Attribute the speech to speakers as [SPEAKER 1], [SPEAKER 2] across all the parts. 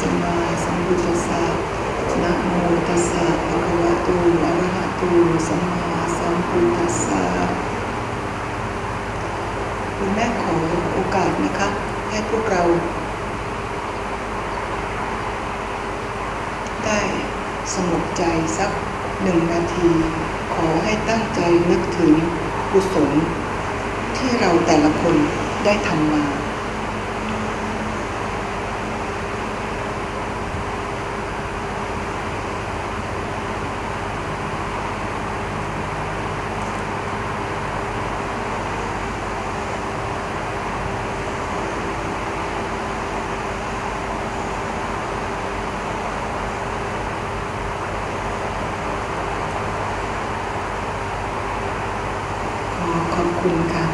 [SPEAKER 1] สัมมาสัมพุทธัสสะนะโมตัสสะภะคะวะโตอะระหะโตสัมมาสัมพุทธัสสะคุณแม่ขอโอกาสนะคะให้พวกเรา ได้สงบใจสักหนึ่งนาที ขอให้ตั้งใจนึกถึงกุศลที่เราแต่ละคนได้ทำมา ขอขอบคุณค่ะ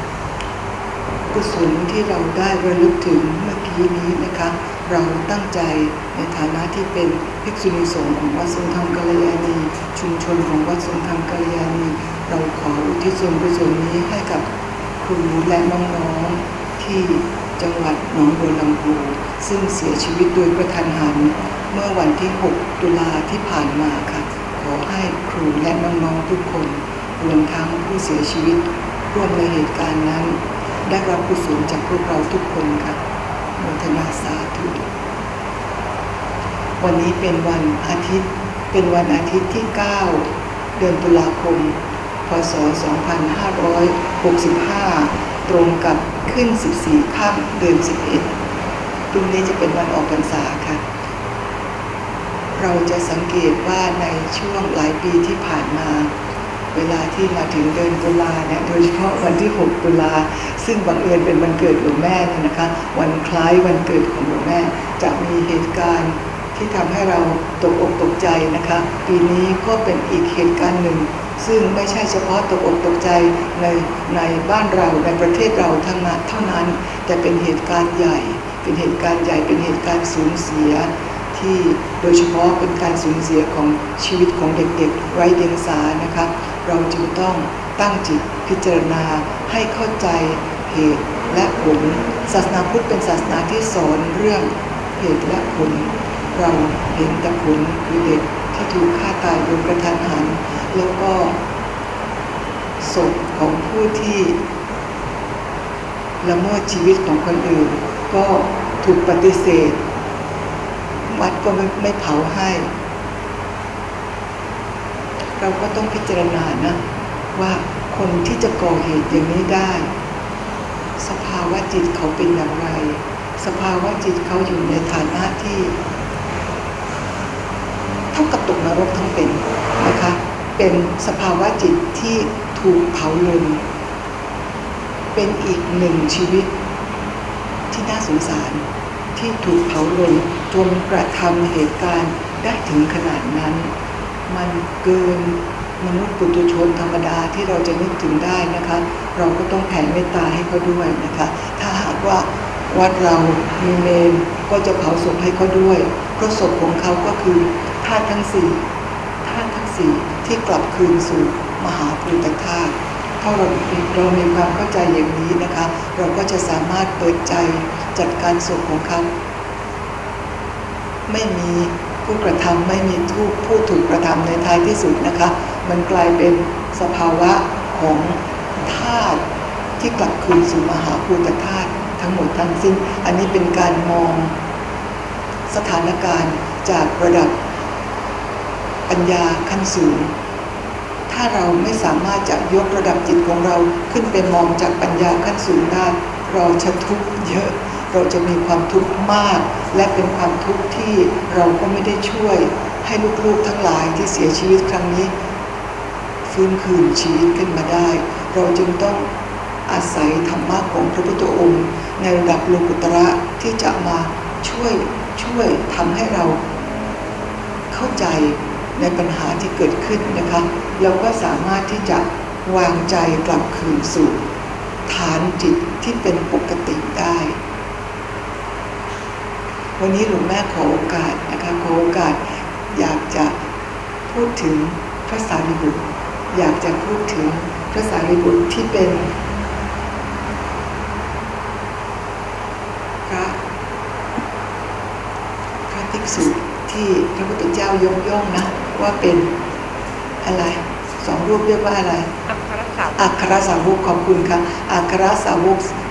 [SPEAKER 1] กุศ ลที่เราได้ระลึกถึงเมื่อกี้นี้นะคะ เราตั้งใจในฐานะที่เป็นภิกษุณีสงฆ์ของวัดทรงธรรมกัลยาณี ชุมชนของวัดทรงธรรมกัลยาณี เราขออุทิศส่วนกุศลนี้ให้กับครูและน้องๆที่จังหวัดหนองบัวลำพูซึ่งเสียชีวิตโดยกระทันหัน เมื่อวันที่ 6 ตุลาที่ผ่านมาค่ะ ขอให้ครูและน้องๆทุกคนรวมทั้งผู้เสียชีวิตร่วมในเหตุการณ์นั้น ได้รับกุศลจากพวกเราทุกคนค่ะโมทนาสาธุวันนี้เป็นวันอาทิตย์ เป็นวันอาทิตย์ที่ 9 เดือนตุลาคม พศ 2565 ตรงกับขึ้น 14ค่ำเดือน 11 พรุ่งนี้จะเป็นวันออกพรรษาค่ะ เราจะสังเกตว่าในช่วงหลายปีที่ผ่านมา เวลาที่มาถึงเดือนตุลาเนี่ยโดยเฉพาะวันที่ 6 ตุลา ซึ่งบังเอิญเป็นวันเกิดหลวงแม่เนี่ยนะคะ วันคล้ายวันเกิดของหลวงแม่ จะมีเหตุการณ์ที่ทำให้เราตกอกตกใจนะคะ ปีนี้ก็เป็นอีกเหตุการณ์หนึ่ง ซึ่งไม่ใช่เฉพาะตกอกตกใจในในบ้านเราในประเทศเราทั้งนั้นเท่านั้น แต่เป็นเหตุการณ์ใหญ่ เป็นเหตุการณ์ใหญ่เป็นเหตุการณ์สูญเสีย ที่โดยเฉพาะเป็นการสูญเสียของชีวิตของเด็กๆไร้เดียงสานะคะเราจึงต้องตั้งจิตพิจารณาให้เข้าใจเหตุและผล ศาสนาพุทธเป็นศาสนาที่สอนเรื่องเหตุและผล เราเห็นแต่ผลคือเด็กที่ถูกฆ่าตายโดยกระทันหัน แล้วก็ศพของผู้ที่ละเมิดชีวิตของคนอื่น ก็ถูกปฏิเสธ วัดก็ไม่ไม่เผาให้ เราก็ต้องพิจารณานะ ว่าคนที่จะก่อเหตุอย่างนี้ได้ สภาวะจิตเขาเป็นอย่างไร สภาวะจิตเขาอยู่ในฐานะที่เท่ากับตกนรกทั้งเป็นนะคะ เป็นสภาวะจิตที่ถูกเผาลนเป็นอีกหนึ่งชีวิตที่น่าสงสาร ที่ถูกเผาลนจนกระทำเหตุการณ์ได้ถึงขนาดนั้น มันเกินมนุษย์ปุถุชนธรรมดาที่เราจะนึกถึงได้นะคะ เราก็ต้องแผ่เมตตาให้เขาด้วยนะคะ ถ้าหากว่าวัดเรามีเมนก็จะเผาศพให้เขาด้วยเพราะศพของเขาก็คือธาตุทั้งสี่ธาตุทั้งสี่ที่กลับคืนสู่มหาภูตธาตุถ้าเราเรามีความเข้าใจอย่างนี้นะคะ เราก็จะสามารถเปิดใจ จัดการศพของเขา ไม่มีผู้กระทำไม่มีผู้ผู้ถูกกระทำในท้ายที่สุดนะคะ มันกลายเป็นสภาวะของธาตุที่กลับคืนสู่มหาภูตธาตุทั้งหมดทั้งสิ้น อันนี้เป็นการมองสถานการณ์จากระดับปัญญาขั้นสูง ถ้าเราไม่สามารถจะยกระดับจิตของเราขึ้นไปมองจากปัญญาขั้นสูงได้เราจะทุกข์เยอะ เราจะมีความทุกข์มาก และเป็นความทุกข์ที่เราก็ไม่ได้ช่วยให้ลูกๆทั้งหลายที่เสียชีวิตครั้งนี้ ฟื้นคืนชีวิตขึ้นมาได้ เราจึงต้องอาศัยธรรมะของพระพุทธองค์ ในระดับโลกุตระที่จะมาช่วยช่วยทำให้เราเข้าใจในปัญหาที่เกิดขึ้นนะคะเราก็สามารถที่จะวางใจกลับคืนสู่ ฐานจิตที่เป็นปกติได้ วันนี้หลวงแม่ขอโอกาสนะคะขอโอกาสอยากจะพูดถึงพระสารีบุตร อยากจะพูดถึงพระสารีบุตรที่เป็นพระพระภิกกษุที่พระพุทธเจ้ายกย่องนะ ว่าเป็นอะไรสองรูปเรียกว่าอะไร
[SPEAKER 2] อัครสาวก
[SPEAKER 1] อัครสาวกขอบคุณค่ะอัครสาวกขวา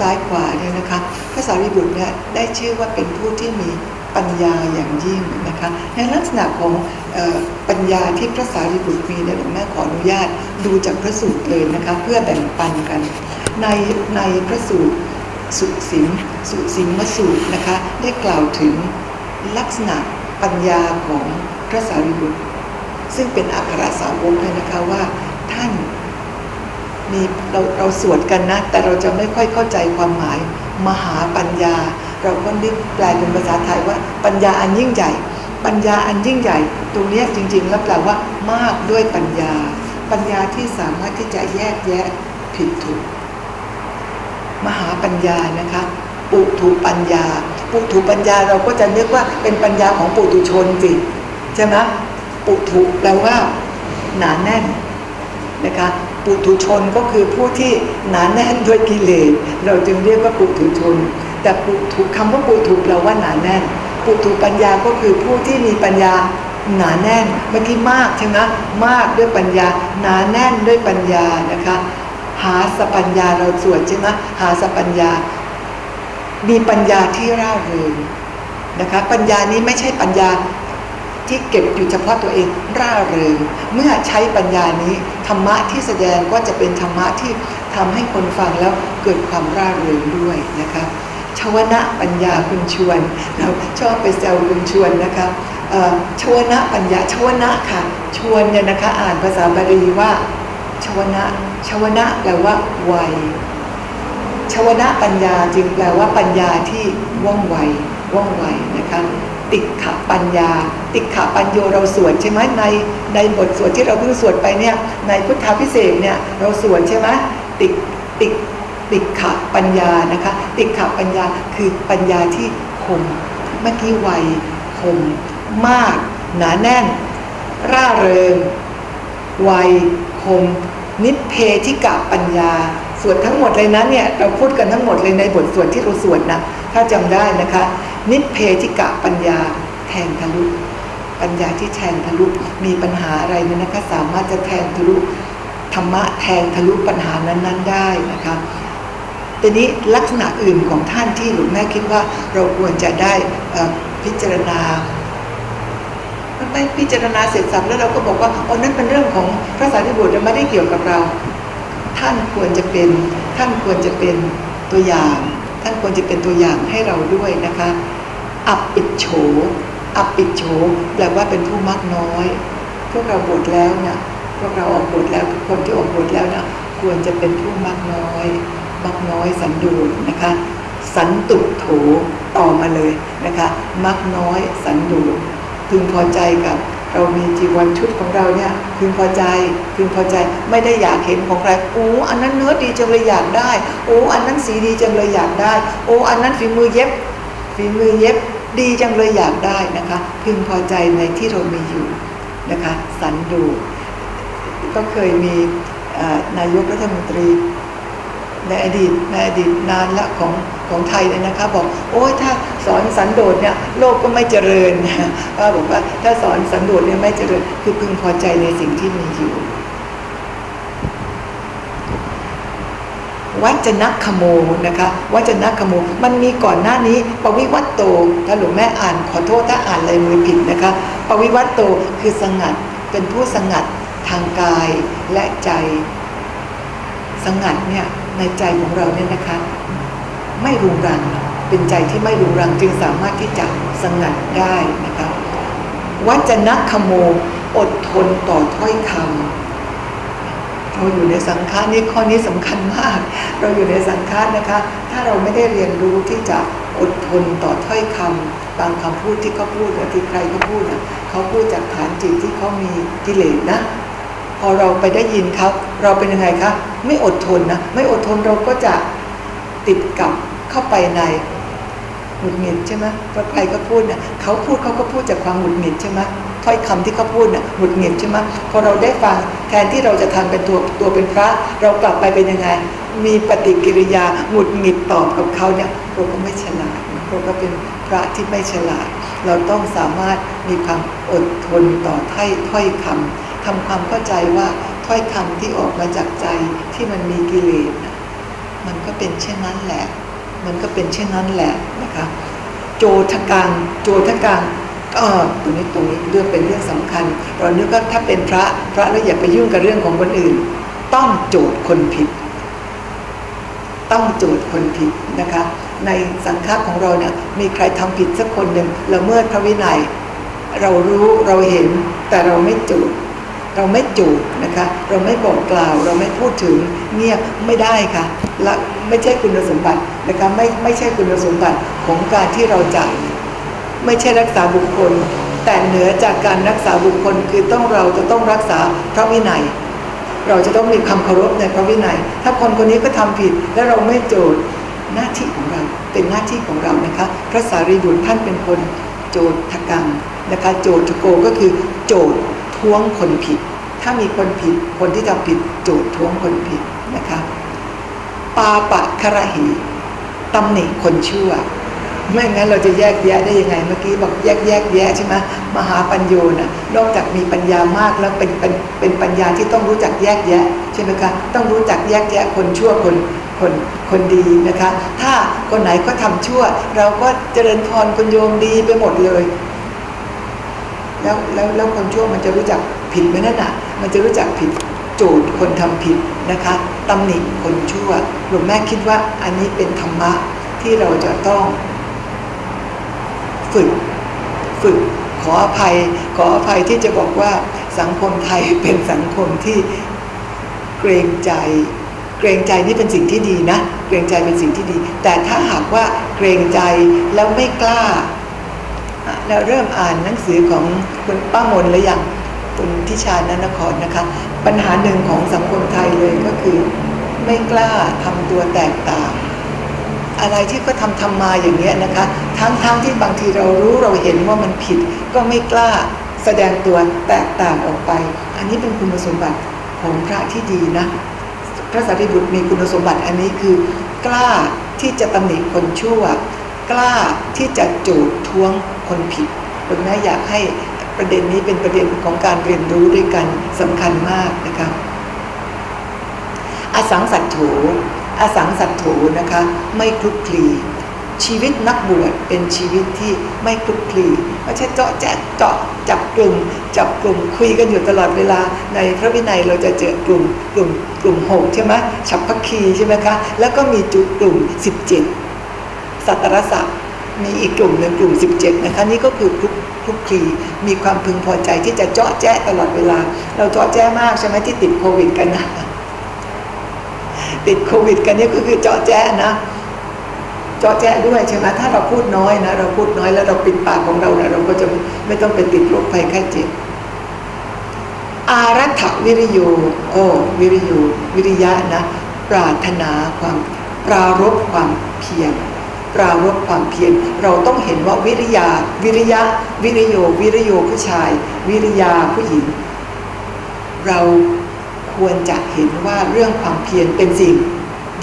[SPEAKER 1] ซ้ายขวาเนี่ยนะคะพระสารีบุตรเนี่ยได้ชื่อว่าเป็นผู้ที่มีปัญญาอย่างยิ่งนะคะในลักษณะของออปัญญาที่พระสารีบุตรมีเนี่ยหลวงแม่ขออนุญาตดูจากพระสูตรเลยนะคะเพื่อแบ่งปันกัน ในในพระสูตรสุสิมสุสิมมสูตรนะคะได้กล่าวถึงลักษณะปัญญาของพระสารีบุตร ซึ่งเป็นอัครสาวกเลยนะคะว่าท่าน มีเราเราสวดกันนะ แต่เราจะไม่ค่อยเข้าใจความหมาย มหาปัญญา เราก็นึกแปลเป็นภาษาไทยว่า ปัญญาอันยิ่งใหญ่ ปัญญาอันยิ่งใหญ่ ตรงนี้จริง ๆ แล้วแปลว่ามากด้วยปัญญา ปัญญาที่สามารถที่จะแยกแยะผิดถูก มหาปัญญานะคะปุถุปัญญา ปุถุปัญญาเราก็จะนึกว่าเป็นปัญญาของปุถุชนสิใช่ไหมปุถุแปลว่าหนาแน่นนะคะ ปุถุชนก็คือผู้ที่หนาแน่นด้วยกิเลสเราจึงเรียกว่าปุถุชน แต่ปุถุคำว่าปุถุแปลว่าหนาแน่น ปุถุปัญญาก็คือผู้ที่มีปัญญาหนาแน่นเมื่อกี้มากใช่ไหมมากด้วยปัญญาหนาแน่นด้วยปัญญานะคะ หาสปัญญาเราสวดใช่ไหมหาสปัญญา มีปัญญาที่ร่าเริงนะคะ ปัญญานี้ไม่ใช่ปัญญา ที่เก็บอยู่เฉพาะตัวเองร่าเริงเมื่อใช้ปัญญานี้ธรรมะที่แสดงก็จะเป็นธรรมะที่ทำให้คนฟังแล้วเกิดความร่าเริงด้วยนะคะชวนะปัญญาคุณชวน เราชอบไปแซวคุณชวนนะคะชวนะปัญญาชวนะค่ะ ชวนเนี่ยนะคะอ่านภาษาบาลีว่า ชวนะชวนะแปลว่าไวชวนะปัญญาจึงแปลว่าปัญญาที่ว่องไวว่องไวนะคะ ติกขปัญญา ติกขปัญโยเราสวดใช่ไหมในในบทสวดที่เราเพิ่งสวดไปเนี่ยในพุทธาพิเศษเนี่ยเราสวดใช่ไหมติกติกติกขปัญญานะคะ ติกขปัญญาคือปัญญาที่คมเมื่อกี้ไวคมมาก หนาแน่น ร่าเริงไวคม นิเพธิกะปัญญา สวดทั้งหมดเลยนะเนี่ยเราพูดกันทั้งหมดเลยในบทสวดที่เราสวดนะถ้าจำได้นะคะ นิเพธิกะปัญญาแทงทะลุปัญญาที่แทงทะลุมีปัญหาอะไรเนี่ยนะคะสามารถจะแทงทะลุธรรมะแทงทะลุปัญหานั้น ๆ ได้นะคะทีนี้ลักษณะอื่นของท่านที่หลวงแม่คิดว่าเราควรจะได้พิจารณามันไปพิจารณาเสร็จสับแล้วเราก็บอกว่าอ๋อนั่นเป็นเรื่องของพระสารีบุตรไม่ได้เกี่ยวกับเรา ท่านควรจะเป็นท่านควรจะเป็นตัวอย่าง ท่านควรจะเป็นตัวอย่างให้เราด้วยนะคะ อับปิดโฉอับปิดโฉแปลว่าเป็นผู้มักน้อย พวกเราบวชแล้วเนี่ยพวกเราออกบวชแล้วคนที่ออกบวชแล้วเนี่ยควรจะเป็นผู้มักน้อย มักน้อยสันโดษนะคะ สันตุโถต่อมาเลยนะคะ มักน้อยสันโดษพึงพอใจกับ เรามีจีวรชุดของเราเนี่ยพึงพอใจพึงพอใจไม่ได้อยากเห็นของใครโอ้อันนั้นเนื้อดีจังเลยอยากได้โอ้อันนั้นสีดีจังเลยอยากได้โอ้อันนั้นฝีมือเย็บฝีมือเย็บดีจังเลยอยากได้นะคะ พึงพอใจในที่เรามีอยู่นะคะสันดูก็เคยมีนายกรัฐมนตรี ในอดีตในอดีตนานละของของไทยเนี่ยนะคะบอกโอ้ยถ้าสอนสันโดษเนี่ยโลกก็ไม่เจริญป้าบอกว่าถ้าสอนสันโดษเนี่ยไม่เจริญ คือพึงพอใจในสิ่งที่มีอยู่ วัจนคโมนะคะวัจนคโมมันมีก่อนหน้านี้ปวิวัตโตถ้าหลวงแม่อ่านขอโทษถ้าอ่านลายมือผิดนะคะปวิวัตโตคือสงัดเป็นผู้สงัดทางกายและใจ สงัดเนี่ย ในใจของเราเนี่ยนะคะ ไม่รุงรังเป็นใจที่ไม่รุงรังจึงสามารถที่จะสงัดได้นะคะวัจนคโมอดทนต่อถ้อยคำเราอยู่ในสังฆานี่ข้อนี้สำคัญมาก เราอยู่ในสังฆานะคะ ถ้าเราไม่ได้เรียนรู้ที่จะอดทนต่อถ้อยคำบางคำพูดที่เขาพูดหรือที่ใครเขาพูดนะเขาพูดจากฐานจิตที่เขามีกิเลสนะ พอเราไปได้ยินเขาเราเป็นยังไงคะไม่อดทนนะไม่อดทนเราก็จะติดกับเข้าไปในหงุดหงิดใช่ไหมเพราใครก็พูดนี่ยเขาพูดเขาก็พูดจากความหงุดหงิดใช่ไหมถ้อยคำที่เขาพูดนี่ยหงุดหงิดใช่ไหมพอเราได้ฟังแทนที่เราจะทำเป็นตัวตัวเป็นพระ เรากลับไปเป็นยังไง มีปฏิกิริยาหงุดหงิดตอบกับเขาเนี่ยเราก็ไม่ฉลาดนะเราก็เป็นพระที่ไม่ฉลาด เราต้องสามารถมีความอดทนต่อถ้อยถ้อยคำ ทำความเข้าใจว่าถ้อยคำที่ออกมาจากใจที่มันมีกิเลสมันก็เป็นเช่นนั้นแหละ มันก็เป็นเช่นนั้นแหละนะคะ โจทกังโจทกังก็ตรงนี้ตรงนี้เรื่องเป็นเรื่องสำคัญ เรานึกว่าถ้าเป็นพระพระแล้วอย่าไปยุ่งกับเรื่องของคนอื่น ต้องโจทย์คนผิด ต้องโจทย์คนผิดนะคะ ในสังฆะของเราเนี่ยมีใครทำผิดสักคนหนึ่งละเมิดพระวินัย เรารู้เราเห็นแต่เราไม่โจทย์ เราไม่จูดนะคะ เราไม่บอกกล่าว เราไม่พูดถึงเงียบไม่ได้ค่ะและไม่ใช่คุณสมบัตินะคะไม่ไม่ใช่คุณสมบัติของการที่เราจะไม่ใช่รักษาบุคคล แต่เหนือจากการรักษาบุคคลคือต้องเราจะต้องรักษาพระวินัย เราจะต้องมีความเคารพในพระวินัย ถ้าคนคนนี้ก็ทำผิดและเราไม่โจทย์หน้าที่ของเราเป็นหน้าที่ของเรานะคะ พระสารีบุตรท่านเป็นคนโจทย์กรรมนะคะ โจทย์โกก็คือโจทย์ ท้วงคนผิด ถ้ามีคนผิด คนที่ทำผิดโจทย์ท้วงคนผิดนะคะปาปะคระหีตำหนิคนชั่ว ไม่งั้นเราจะแยกแยะได้ยังไง เมื่อกี้บอกแยกแยกแยะใช่ไหมมหาปัญโยนะนอกจากมีปัญญามากแล้วเป็นเป็นเป็นปัญญาที่ต้องรู้จักแยกแยะใช่ไหมคะต้องรู้จักแยกแยะคนชั่วคนคนคนดีนะคะ ถ้าคนไหนก็ทำชั่ว เราก็เจริญพรคนโยมดีไปหมดเลย แล้วแล้วแล้วคนชั่วมันจะรู้จักผิดไหมนั่นน่ะ มันจะรู้จักผิดโจทย์คนทำผิดนะคะตำหนิคนชั่วหลวงแม่คิดว่าอันนี้เป็นธรรมะที่เราจะต้องฝึกฝึกขออภัย ขออภัยที่จะบอกว่าสังคมไทยเป็นสังคมที่เกรงใจ เกรงใจนี่เป็นสิ่งที่ดีนะ เกรงใจเป็นสิ่งที่ดี แต่ถ้าหากว่าเกรงใจแล้วไม่กล้า แล้วเริ่มอ่านหนังสือของคุณป้ามนหรือยังคุณทิชานนครนะคะ ปัญหาหนึ่งของสังคมไทยเลยก็คือ ไม่กล้าทำตัวแตกต่าง อะไรที่ก็ทำทำมาอย่างเงี้ยนะคะ ทั้งๆทที่บางทีเรารู้เราเห็นว่ามันผิด ก็ไม่กล้าแสดงตัวแตกต่างออกไป อันนี้เป็นคุณสมบัติของพระที่ดีนะ พระสารีบุตรมีคุณสมบัติอันนี้คือกล้าที่จะตำหนิคนชั่ว กล้าที่จะจูดท้วงคนผิดคุณแม่อยากให้ประเด็นนี้เป็นประเด็นของการเรียนรู้ด้วยกันสำคัญมากนะคะอสังสัตโถอสังสัตโถนะคะไม่คลุกคลีชีวิตนักบวชเป็นชีวิตที่ไม่คลุกคลีไม่ใช่เจาะแจ๊เจาะจับกลุ่มจับกลุ่มคุยกันอยู่ตลอดเวลา ในพระวินัยเราจะเจอกลุ่มกลุ่มกลุ่มหกใช่ไหมฉับพักคีใช่ไหมคะแล้วก็มีจุดกลุ่ม 17 สัตรศักดิ์มีอีกกลุ่มหนึ่งกลุ่ม 17 นะคะ นี่ก็คือคลุกคลุกคลีมีความพึงพอใจที่จะเจาะแจ๊ตลอดเวลา เราเจาะแจ้มากใช่ไหมที่ติดโควิดกันนะติดโควิด กันนี่ก็คือเจาะแจ๊นะเจาะแจ๊ด้วยใช่ไหมถ้าเราพูดน้อยนะเราพูดน้อยแล้วเราปิดปากของเราเนี่ยเราก็จะไม่ต้องไปติดโรคภัยไข้เจ็บอารัฐวิริโยโอ้วิริโยวิริยะนะ ปรารถนาความปรารบความเพียร ปรารบความเพียรเราต้องเห็นว่าวิริยา วิริยะ วิริโย วิริโยผู้ชาย วิริยาผู้หญิง เราควรจะเห็นว่าเรื่องความเพียรเป็นสิ่ง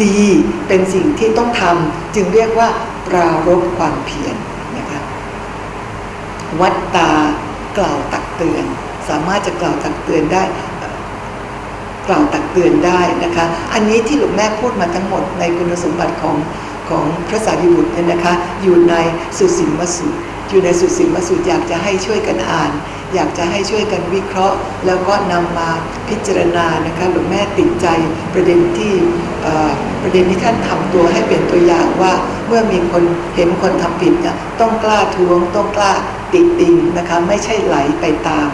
[SPEAKER 1] ดีเป็นสิ่งที่ต้องทำจึงเรียกว่า ปรารบความเพียรนะคะวัดตากล่าวตักเตือน สามารถจะกล่าวตักเตือนได้กล่าวตักเตือนได้นะคะ อันนี้ที่หลวงแม่พูดมาทั้งหมดในคุณสมบัติของ ของพระสารีบุตรเนี่ยนะคะ อยู่ในสุสิมมสูตรอยู่ในสุสิมมสูตรอยากจะให้ช่วยกันอ่าน อยากจะให้ช่วยกันวิเคราะห์ แล้วก็นำมาพิจารณานะคะหลวงแม่ติดใจประเด็นที่ประเด็นที่ท่านทำตัวให้เป็นตัวอย่างว่าเมื่อมีคนเห็นคนทำผิดเนี่ยต้องกล้าทวง ต้องกล้าติดติงนะคะไม่ใช่ไหลไปตาม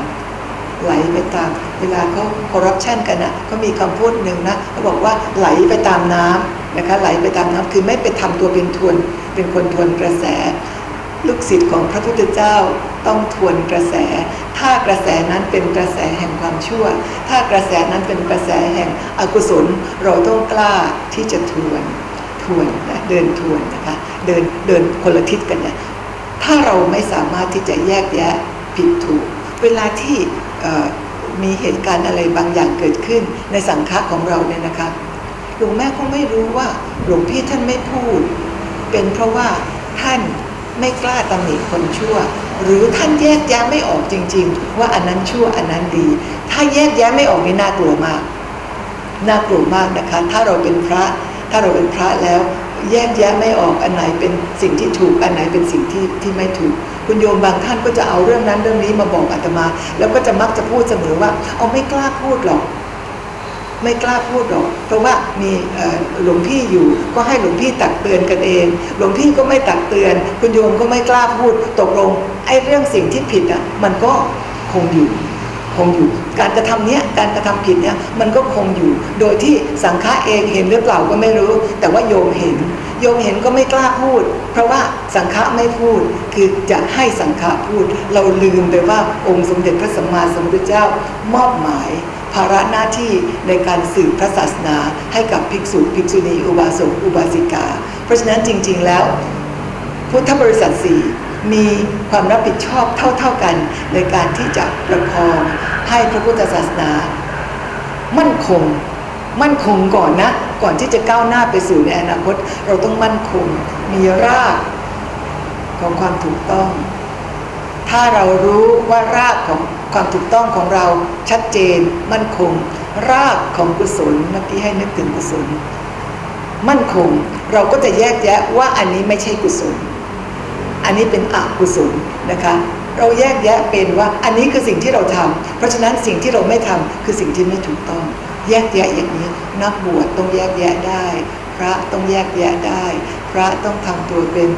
[SPEAKER 1] ไหลไปตาม เวลาเขาคอร์รัปชันกันนะเขามีคำพูดหนึ่งนะเขาบอกว่าไหลไปตามน้ำ นะคะไหลไปตามน้ำคือไม่ไปทำตัวเป็นทวน เป็นคนทวนกระแส ลูกศิษย์ของพระพุทธเจ้าต้องทวนกระแส ถ้ากระแสนั้นเป็นกระแสแห่งความชั่ว ถ้ากระแสนั้นเป็นกระแสแห่งอกุศล เราต้องกล้าที่จะทวนทวนนะเดินทวนนะคะเดินเดินคนละทิศกันเนี่ยถ้าเราไม่สามารถที่จะแยกแยะผิดถูก เวลาที่มีเหตุการณ์อะไรบางอย่างเกิดขึ้นในสังฆะของเราเนี่ยนะคะ ลวงแม่ก็ไม่รู้ว่าหลวงพี่ท่านไม่พูด เป็นเพราะว่าท่านไม่กล้าตำหนิคนชั่ว หรือท่านแยกแยะไม่ออกจริง ๆ ว่าอันนั้นชั่วอันนั้นดี ถ้าแยกแยะไม่ออกนี่น่ากลัวมากน่ากลัวมากนะคะ ถ้าเราเป็นพระ ถ้าเราเป็นพระแล้ว แยกแยะไม่ออกอันไหนเป็นสิ่งที่ถูกอันไหนเป็นสิ่งที่ที่ไม่ถูก คุณโยมบางท่านก็จะเอาเรื่องนั้นเรื่องนี้มาบอกอาตมา แล้วก็จะมักจะพูดเสมอว่า เอาไม่กล้าพูดหรอก ไม่กล้าพูดหรอก เพราะว่ามีหลวงพี่อยู่ ก็ให้หลวงพี่ตักเตือนกันเอง หลวงพี่ก็ไม่ตักเตือน คุณโยมก็ไม่กล้าพูดตกลงไอ้เรื่องสิ่งที่ผิดอะมันก็คงอยู่คงอยู่ การกระทำเนี้ยการกระทำผิดเนี้ยมันก็คงอยู่ โดยที่สังฆะเองเห็นหรือเปล่าก็ไม่รู้ แต่ว่าโยมเห็น โยมเห็นก็ไม่กล้าพูด เพราะว่าสังฆะไม่พูด คือจะให้สังฆะพูด เราลืมไปว่าองค์สมเด็จพระสัมมาสัมพุทธเจ้ามอบหมาย ภาระหน้าที่ในการสืบพระศาสนาให้กับภิกษุ ภิกษุณี อุบาสก อุบาสิกา เพราะฉะนั้นจริง ๆ แล้ว พุทธบริษัทสี่มีความรับผิดชอบเท่า ๆกัน ในการที่จะประคองให้พระพุทธศาสนา มั่นคง มั่นคงก่อนนะ ก่อนที่จะก้าวหน้าไปสู่ในอนาคต เราต้องมั่นคง มีรากของความถูกต้อง ถ้าเรารู้ว่ารากของความถูกต้องของเราชัดเจน มั่นคง รากของกุศลเมื่อกี้ให้นึกถึงกุศล มั่นคงเราก็จะแยกแยะว่าอันนี้ไม่ใช่กุศล อันนี้เป็นอกุศลนะคะเราแยกแยะเป็นว่าอันนี้คือสิ่งที่เราทำเพราะฉะนั้นสิ่งที่เราไม่ทำคือสิ่งที่ไม่ถูกต้อง แยกแยะอย่างนี้ นักบวชต้องแยกแยะได้ พระต้องแยกแยะได้ พระต้องทำตัวเป็น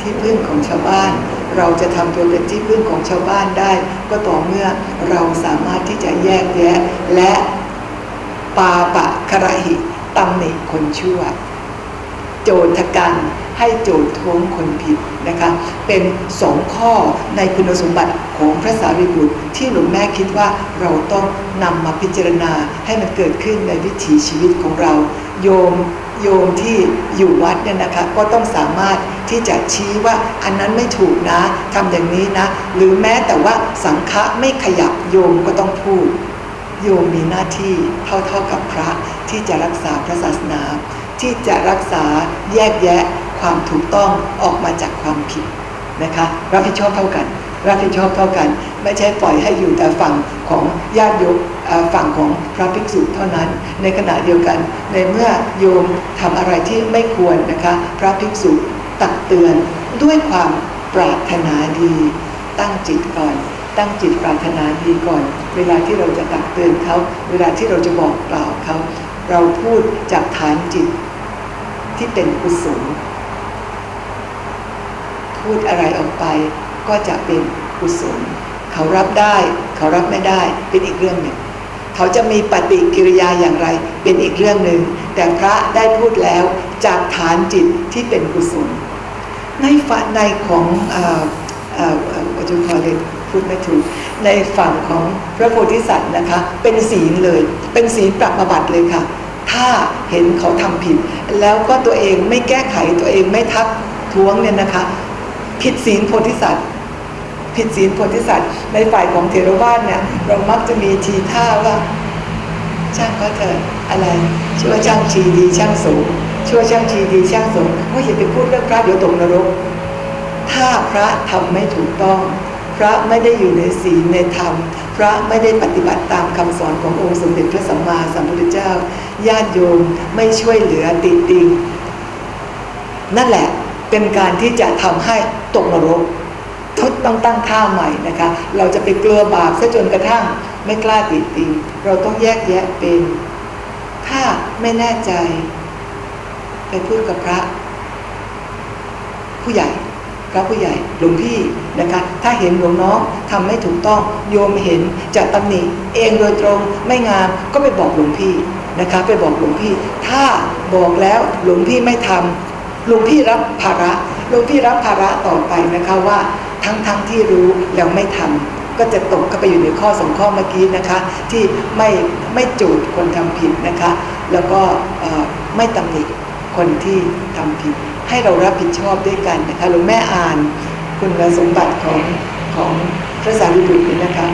[SPEAKER 1] ที่พึ่งของชาวบ้าน เราจะทำตัวเป็นที่พึ่งของชาวบ้านได้ ก็ต่อเมื่อเราสามารถที่จะแยกแยะ และปาปะคระหิตำหนิคนชั่ว โจทกันให้โจทท้วงคนผิดนะคะเป็นสองข้อในคุณสมบัติของพระสารีบุตร ที่หลวงแม่คิดว่าเราต้องนำมาพิจารณาให้มันเกิดขึ้นในวิถีชีวิตของเรา โยม โยมที่อยู่วัดเนี่ยนะคะก็ต้องสามารถที่จะชี้ว่าอันนั้นไม่ถูกนะทำอย่างนี้นะ หรือแม้แต่ว่าสังฆะไม่ขยับโยมก็ต้องพูด โยมมีหน้าที่เท่าๆกับพระที่จะรักษาพระศาสนา ที่จะรักษาแยกแยะความถูกต้องออกมาจากความผิดนะคะ รับผิดชอบเท่ากัน รับผิดชอบเท่ากัน ไม่ใช่ปล่อยให้อยู่แต่ฝั่งของญาติโยมฝั่งของพระภิกษุเท่านั้น ในขณะเดียวกัน ในเมื่อโยมทำอะไรที่ไม่ควรนะคะ พระภิกษุตักเตือนด้วยความปรารถนาดี ตั้งจิตก่อน ตั้งจิตปรารถนาดีก่อน เวลาที่เราจะตักเตือนเขา เวลาที่เราจะบอกกล่าวเขา เราพูดจากฐานจิตที่เป็นกุศลพูดอะไรออกไป ก็จะเป็นกุศล เขารับได้ เขารับไม่ได้เป็นอีกเรื่องหนึ่ง เขาจะมีปฏิกิริยาอย่างไรเป็นอีกเรื่องหนึ่ง แต่พระได้พูดแล้วจากฐานจิตที่เป็นกุศล ในฝันในของอ่อเอ่อเอ่อวัจุพอเลพูดไม่ถูกในฝั่งของพระโพธิสัตว์นะคะ เป็นศีลเลย เป็นศีลปรับมาบัติเลยค่ะ ถ้าเห็นเขาทำผิด แล้วก็ตัวเองไม่แก้ไขตัวเองไม่ทักท้วงเนี่ยนะคะ ผิดศีลโพธิสัตว์ ผิดศีลโพธิสัตว์ ในฝ่ายของเทรวาสเนี่ย เรามักจะมีทีท่าว่า ช่างก็เถอะอะไรชั่วช่างชีดีช่างสูงชั่วช่างชีดีช่างสูงว่าอย่าไปพูดเรื่องพระเดี๋ยวตกนรก ถ้าพระทำไม่ถูกต้อง พระไม่ได้อยู่ในศีลในธรรม พระไม่ได้ปฏิบัติตามคำสอนขององค์สมเด็จพระสัมมาสัมพุทธเจ้าญาติโยมไม่ช่วยเหลือติดติงนั่นแหละเป็นการที่จะทำให้ตกนรก ต้องตั้งท่าใหม่นะคะ เราจะไปเกลือบาปซะจนกระทั่งไม่กล้าติดติงเราต้องแยกแยะเป็น ถ้าไม่แน่ใจ ไปพูดกับพระ ผู้ใหญ่พระผู้ใหญ่หลวงพี่นะคะ ถ้าเห็นหลวงน้องทำไม่ถูกต้องโยมเห็นจะตำหนิเองโดยตรงไม่งามก็ไปบอกหลวงพี่นะคะ ไปบอกหลวงพี่ ถ้าบอกแล้วหลวงพี่ไม่ทำหลวงพี่รับภาระหลวงพี่รับภาระต่อไปนะคะว่า ทั้งทั้งที่รู้แล้วไม่ทำก็จะตกเข้าไปอยู่ในข้อสองข้อเมื่อกี้นะคะ ที่ไม่ไม่จูดคนทำผิดนะคะ แล้วก็ไม่ตำหนิคนที่ทำผิด ให้เรารับผิดชอบด้วยกันนะคะหลวงแม่อ่านคุณสมบัติของของพระสารีบุตรนี่นะคะ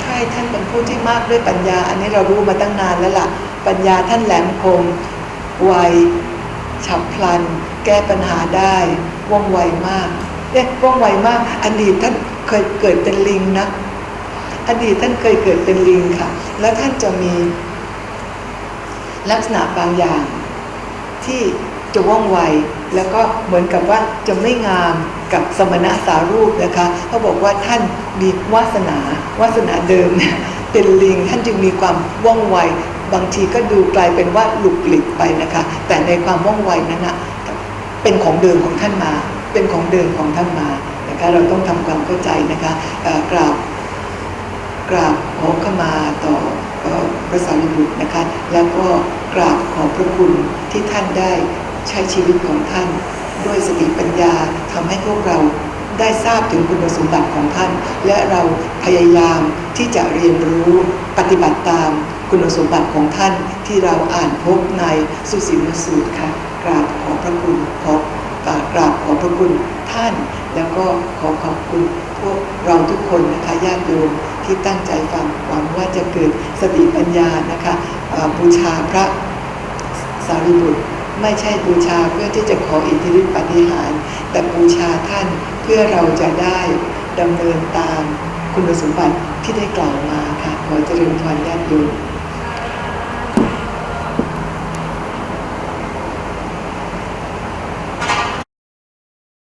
[SPEAKER 1] ใช่ท่านเป็นผู้ที่มากด้วยปัญญา อันนี้เรารู้มาตั้งนานแล้วล่ะ ปัญญาท่านแหลมคมไวฉับพลัน แก้ปัญหาได้ว่องไวมาก เอ๊ะว่องไวมาก อดีตท่านเคยเกิดเป็นลิงนะ อดีตท่านเคยเกิดเป็นลิงค่ะ แล้วท่านจะมีลักษณะบางอย่าง ที่จะว่องไว แล้วก็เหมือนกับว่าจะไม่งามกับสมณะสารูปนะคะเขาบอกว่าท่านมีวาสนาวาสนาเดิมเนี่ยเป็นลิงท่านจึงมีความว่องไว บางทีก็ดูกลายเป็นว่าหลุกหลิกไปนะคะ แต่ในความว่องไวนั้นนะเป็นของเดิมของท่านมา เป็นของเดิมของท่านมานะคะเราต้องทำความเข้าใจนะคะเอ่อกราบกราบขอขมาต่อพระสารีบุตรนะคะแล้วก็กราบขอพระคุณที่ท่านได้ใช้ชีวิตของท่าน ด้วยสติปัญญาทำให้พวกเราได้ทราบถึงคุณสมบัติของท่าน และเราพยายามที่จะเรียนรู้ปฏิบัติตามคุณสมบัติของท่านที่เราอ่านพบในสุสีมสูตรค่ะกราบขอพระคุณขอ กราบขอบพระคุณท่าน แล้วก็ขอขอบคุณพวกเราทุกคนนะคะญาติโยมที่ตั้งใจฟังหวังว่าจะเกิดสติปัญญานะคะบูชาพระสารีบุตรไม่ใช่บูชาเพื่อที่จะขออิทธิฤทธิปฏิหาร แต่บูชาท่านเพื่อเราจะได้ดำเนินตามคุณสมบัติที่ได้กล่าวมาค่ะขอเจริญพรญาติโยม